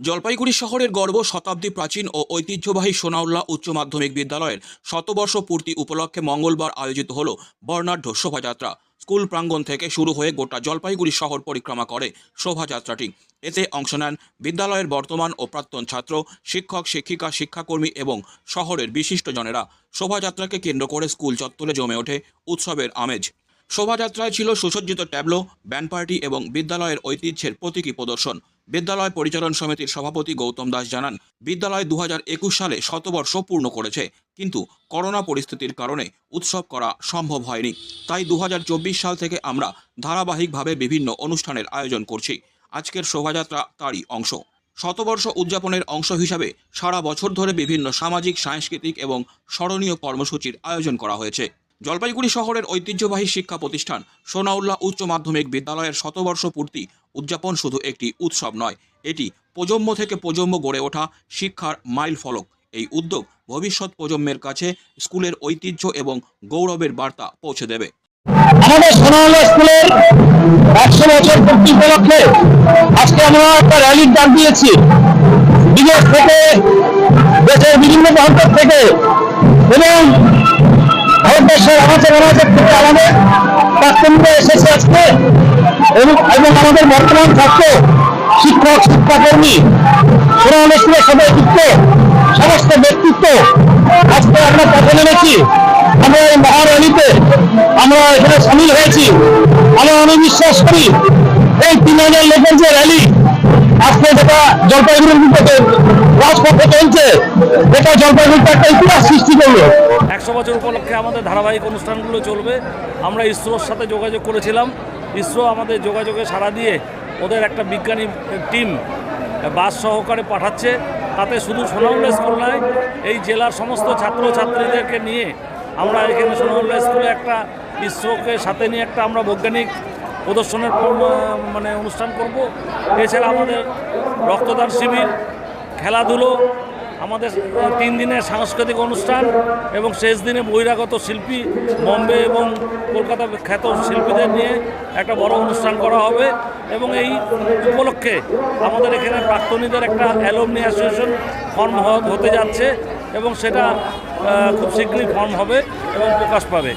জলপাইগুড়ি শহরের গর্ব শতাব্দী প্রাচীন ও ঐতিহ্যবাহী সোনাউল্লাহ উচ্চ মাধ্যমিক বিদ্যালয়ের শতবর্ষ পূর্তি উপলক্ষে মঙ্গলবার আয়োজিত হল বর্ণাঢ্য শোভাযাত্রা। স্কুল প্রাঙ্গণ থেকে শুরু হয়ে গোটা জলপাইগুড়ি শহর পরিক্রমা করে শোভাযাত্রাটি। এতে অংশ নেন বিদ্যালয়ের বর্তমান ও প্রাক্তন ছাত্র, শিক্ষক, শিক্ষিকা, শিক্ষাকর্মী এবং শহরের বিশিষ্টজনেরা। শোভাযাত্রাকে কেন্দ্র করে স্কুল চত্বরে জমে ওঠে উৎসবের আমেজ। শোভাযাত্রায় ছিল সুসজ্জিত ট্যাবলো, ব্যান্ড পার্টি এবং বিদ্যালয়ের ঐতিহ্যের প্রতীকী প্রদর্শন। বিদ্যালয় পরিচালন সমিতির সভাপতি গৌতম দাস জানান, বিদ্যালয় দু একুশ সালে শতবর্ষ পূর্ণ করেছে, কিন্তু করোনা পরিস্থিতির কারণে উৎসব করা সম্ভব হয়নি। তাই দু হাজার চব্বিশ সাল থেকে আমরা ধারাবাহিকভাবে বিভিন্ন অনুষ্ঠানের আয়োজন করছি। আজকের শোভাযাত্রা তারই অংশ। শতবর্ষ উদযাপনের অংশ হিসাবে সারা বছর ধরে বিভিন্ন সামাজিক, সাংস্কৃতিক এবং স্মরণীয় কর্মসূচির আয়োজন করা হয়েছে। জলপাইগুড়ি শহরের ঐতিহ্যবাহী শিক্ষা প্রতিষ্ঠান সোনাউল্লাহ উচ্চ মাধ্যমিক বিদ্যালয়ের শতবর্ষ পূর্তি উদযাপন শুধু একটি উৎসব নয়, এটি প্রজন্ম থেকে প্রজন্ম গড়ে ওঠা শিক্ষার মাইল ফলক। এই উদ্যোগ ভবিষ্যৎ প্রজন্মের কাছে স্কুলের ঐতিহ্য এবং গৌরবের বার্তা পৌঁছে দেবে। আমাদের স্কুলের একশো বছর পূর্তি উপলক্ষে আজকে আমরা একটা র্যালির ডাক দিয়েছি। বিদেশ থেকে, দেশের বিভিন্ন প্রান্ত থেকে এবং ভারতবর্ষের আনাচে আনাচের থেকে আমাদের প্রাক্তনরা এসেছে আজকে। এবং এবং আমাদের বর্তমান ছাত্র শিক্ষক, শিক্ষাকর্মী স্কুলের সাথে যুক্ত, সমস্ত ব্যক্তিত্ব। আজকে আমরা পথে নেমেছি। আমরা এই মহান র্যালিতে আমরা এখানে সামিল হয়েছি। আমরা আমি বিশ্বাস করি, এই তিন হাজার লোকের যে র্যালি, আজকে যেটা জলপাইগুড়ির রাজপথে চলছে এটা জলপাইগুড়িতে একটা ইতিহাস সৃষ্টি করল। একশো বছর উপলক্ষে আমাদের ধারাবাহিক অনুষ্ঠানগুলো চলবে। আমরা ইসরোর সাথে যোগাযোগ করেছিলাম। ইসরো আমাদের যোগাযোগে সাড়া দিয়ে ওদের একটা বিজ্ঞানী টিম বাস সহকারে পাঠাচ্ছে। তাতে শুধু সোনাউল্লা স্কুল নয়, এই জেলার সমস্ত ছাত্র ছাত্রীদেরকে নিয়ে আমরা এখানে সোনাউল্লা স্কুলে একটা ইসরোকে সাথে নিয়ে একটা আমরা বৈজ্ঞানিক প্রদর্শনের পর- মানে অনুষ্ঠান করব। এছাড়া আমাদের রক্তদান শিবির, খেলাধুলো আমাদের তিন দিনের সাংস্কৃতিক অনুষ্ঠান এবং শেষ দিনে বহিরাগত শিল্পী বম্বে এবং কলকাতা খ্যাত শিল্পীদের নিয়ে একটা বড় অনুষ্ঠান করা হবে এবং এই উপলক্ষে আমাদের এখানে প্রাক্তনীদের একটা অ্যালমনি অ্যাসোসিয়েশন ফর্ম হতে যাচ্ছে এবং সেটা খুব শীঘ্রই ফর্ম হবে এবং প্রকাশ পাবে।